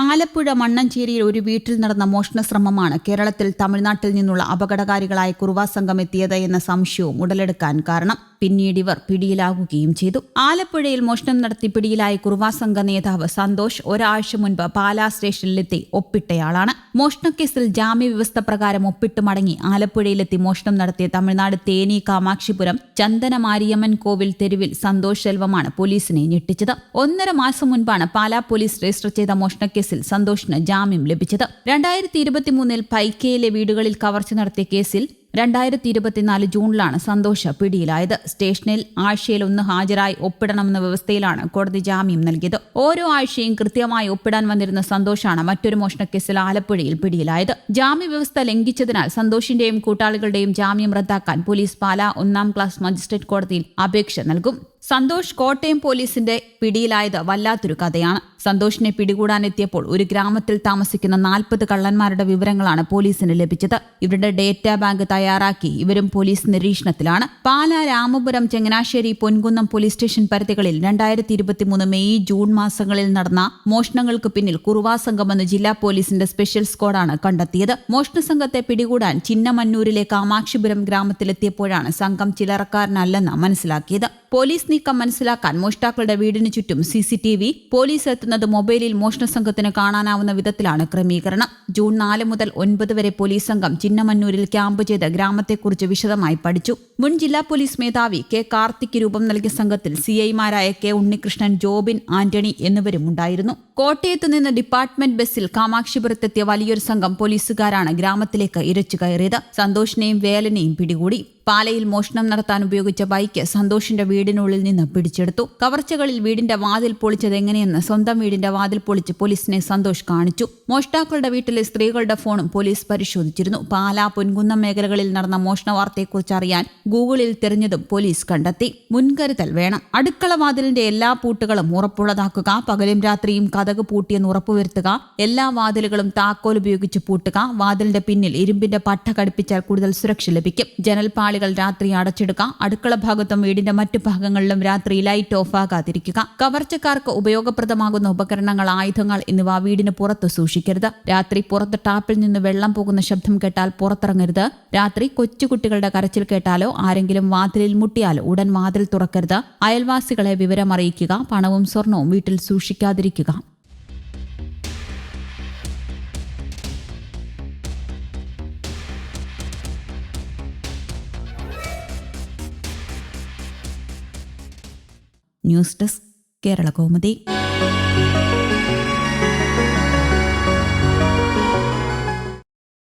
ആലപ്പുഴ മണ്ണഞ്ചേരിയിൽ ഒരു വീട്ടിൽ നടന്ന മോഷണ ശ്രമമാണ് കേരളത്തിൽ തമിഴ്നാട്ടിൽ നിന്നുള്ള അപകടകാരികളായ കുറുവാ സംഘം എത്തിയത് എന്ന സംശയവും ഉടലെടുക്കാൻ കാരണം. പിന്നീട് ഇവർ പിടിയിലാകുകയും ചെയ്തു. ആലപ്പുഴയിൽ മോഷണം നടത്തി പിടിയിലായ കുറുവാ സംഘ നേതാവ് സന്തോഷ് ഒരാഴ്ച മുൻപ് പാലാ സ്റ്റേഷനിലെത്തി ഒപ്പിട്ടയാളാണ്. മോഷണക്കേസിൽ ജാമ്യവ്യവസ്ഥ പ്രകാരം ഒപ്പിട്ട് മടങ്ങി ആലപ്പുഴയിലെത്തി മോഷണം നടത്തിയ തമിഴ്നാട് തേനി കാമാക്ഷിപുരം ചന്ദന മാരിയമ്മൻ കോവിൽ തെരുവിൽ സന്തോഷ് സെൽവമാണ് പോലീസിനെ ഞെട്ടിച്ചത്. ഒന്നര മാസം മുൻപാണ് പാലാ പോലീസ് രജിസ്റ്റർ ചെയ്ത മോഷണക്കേസിൽ സന്തോഷിന് ജാമ്യം ലഭിച്ചത്. രണ്ടായിരത്തി ഇരുപത്തിമൂന്നിൽ പൈക്കയിലെ വീടുകളിൽ കവർച്ച നടത്തിയ കേസിൽ രണ്ടായിരത്തി ഇരുപത്തിനാല് ജൂണിലാണ് സന്തോഷ് പിടിയിലായത്. സ്റ്റേഷനിൽ ആഴ്ചയിൽ ഒന്ന് ഹാജരായി ഒപ്പിടണമെന്ന വ്യവസ്ഥയിലാണ് കോടതി ജാമ്യം നൽകിയത്. ഓരോ ആഴ്ചയും കൃത്യമായി ഒപ്പിടാൻ വന്നിരുന്ന സന്തോഷാണ് മറ്റൊരു മോഷണക്കേസിൽ ആലപ്പുഴയിൽ പിടിയിലായത്. ജാമ്യവ്യവസ്ഥ ലംഘിച്ചതിനാൽ സന്തോഷിന്റെയും കൂട്ടാളികളുടെയും ജാമ്യം റദ്ദാക്കാൻ പോലീസ് പാലാ ഒന്നാം ക്ലാസ് മജിസ്ട്രേറ്റ് കോടതിയിൽ അപേക്ഷ നൽകും. സന്തോഷ് കോട്ടയം പോലീസിന്റെ പിടിയിലായത് വല്ലാത്തൊരു കഥയാണ്. സന്തോഷിനെ പിടികൂടാനെത്തിയപ്പോൾ ഒരു ഗ്രാമത്തിൽ താമസിക്കുന്ന നാൽപ്പത് കള്ളന്മാരുടെ വിവരങ്ങളാണ് പോലീസിന് ലഭിച്ചത്. ഇവരുടെ ഡേറ്റാ ബാങ്ക് തയ്യാറാക്കി ഇവരും പോലീസ് നിരീക്ഷണത്തിലാണ്. പാല രാമപുരം ചങ്ങനാശ്ശേരി പൊൻകുന്നം പോലീസ് സ്റ്റേഷൻ പരിധികളിൽ രണ്ടായിരത്തി ഇരുപത്തിമൂന്ന് മെയ് ജൂൺ മാസങ്ങളിൽ നടന്ന മോഷണങ്ങൾക്ക് പിന്നിൽ കുറുവാ സംഘമെന്ന് ജില്ലാ പോലീസിന്റെ സ്പെഷ്യൽ സ്ക്വാഡാണ് കണ്ടെത്തിയത്. മോഷണ സംഘത്തെ പിടികൂടാൻ ചിന്നമന്നൂരിലെ കാമാക്ഷിപുരം ഗ്രാമത്തിലെത്തിയപ്പോഴാണ് സംഘം ചിലറക്കാരനല്ലെന്ന് മനസ്സിലാക്കിയത്. പോലീസ് നീക്കം മനസ്സിലാക്കാൻ മോഷ്ടാക്കളുടെ വീടിന് ചുറ്റും C C T V police എത്തുന്നത് മൊബൈലിൽ മോഷണ സംഘത്തിന് കാണാനാവുന്ന വിധത്തിലാണ് ക്രമീകരണം. ജൂൺ നാല് മുതൽ ഒൻപത് വരെ പോലീസ് സംഘം ചിന്നമന്നൂരിൽ ക്യാമ്പ് ചെയ്ത് ഗ്രാമത്തെക്കുറിച്ച് വിശദമായി പഠിച്ചു. മുൻ ജില്ലാ പോലീസ് മേധാവി കെ കാർത്തിക് രൂപം നൽകിയ സംഘത്തിൽ സി ഐമാരായ കെ ഉണ്ണികൃഷ്ണൻ ജോബിൻ ആന്റണി എന്നിവരും ഉണ്ടായിരുന്നു. കോട്ടയത്ത് നിന്ന് ഡിപ്പാർട്ട്മെന്റ് ബസ്സിൽ കാമാക്ഷിപുരത്തെത്തിയ വലിയൊരു സംഘം പോലീസുകാരാണ് ഗ്രാമത്തിലേക്ക് ഇരച്ചു കയറിയത്. സന്തോഷിനെയും വേലനെയും പിടികൂടി. പാലയിൽ മോഷണം നടത്താൻ ഉപയോഗിച്ച ബൈക്ക് സന്തോഷിന്റെ വീടിനുള്ളിൽ നിന്ന് പിടിച്ചെടുത്തു. കവർച്ചകളിൽ വീടിന്റെ വാതിൽ പൊളിച്ചത് എങ്ങനെയെന്ന് സ്വന്തം വീടിന്റെ വാതിൽ പൊളിച്ച് പോലീസിനെ സന്തോഷ് കാണിച്ചു. മോഷ്ടാക്കളുടെ വീട്ടിലെ സ്ത്രീകളുടെ ഫോണും പോലീസ് പരിശോധിച്ചിരുന്നു. പാലാ പൊൻകുന്നം മേഖലകളിൽ നടന്ന മോഷണ വാർത്തയെക്കുറിച്ച് അറിയാൻ ഗൂഗിളിൽ തിരഞ്ഞതും പോലീസ് കണ്ടെത്തി. മുൻകരുതൽ വേണം. അടുക്കള വാതിലിന്റെ എല്ലാ പൂട്ടുകളും ഉറപ്പുള്ളതാക്കുക പകലും രാത്രിയും കഥക് പൂട്ടിയെന്ന് ഉറപ്പുവരുത്തുക എല്ലാ വാതിലുകളും താക്കോൽ ഉപയോഗിച്ച് പൂട്ടുക വാതിലിന്റെ പിന്നിൽ ഇരുമ്പിന്റെ പട്ട ഘടിപ്പിച്ചാൽ കൂടുതൽ സുരക്ഷ ലഭിക്കും. ജനൽപാളികൾ രാത്രി അടച്ചിടുക അടുക്കള ഭാഗത്തും വീടിന്റെ മറ്റു ഭാഗങ്ങളിലും രാത്രി ലൈറ്റ് ഓഫ് ആകാതിരിക്കുക. കവർച്ചക്കാർക്ക് ഉപയോഗപ്രദമാകുന്ന ഉപകരണങ്ങൾ ആയുധങ്ങൾ എന്നിവ വീടിന് പുറത്ത് സൂക്ഷിക്കരുത്. രാത്രി പുറത്ത് ടാപ്പിൽ നിന്ന് വെള്ളം പോകുന്ന ശബ്ദം കേട്ടാൽ പുറത്തിറങ്ങരുത്. രാത്രി കൊച്ചുകുട്ടികളുടെ കരച്ചിൽ കേട്ടാലോ ആരെങ്കിലും വാതിലിൽ മുട്ടിയാലോ ഉടൻ വാതിൽ തുറക്കരുത്. അയൽവാസികളെ വിവരമറിയിക്കുക പണവും സ്വർണവും വീട്ടിൽ സൂക്ഷിക്കാതിരിക്കുക. News desk Kerala Komathi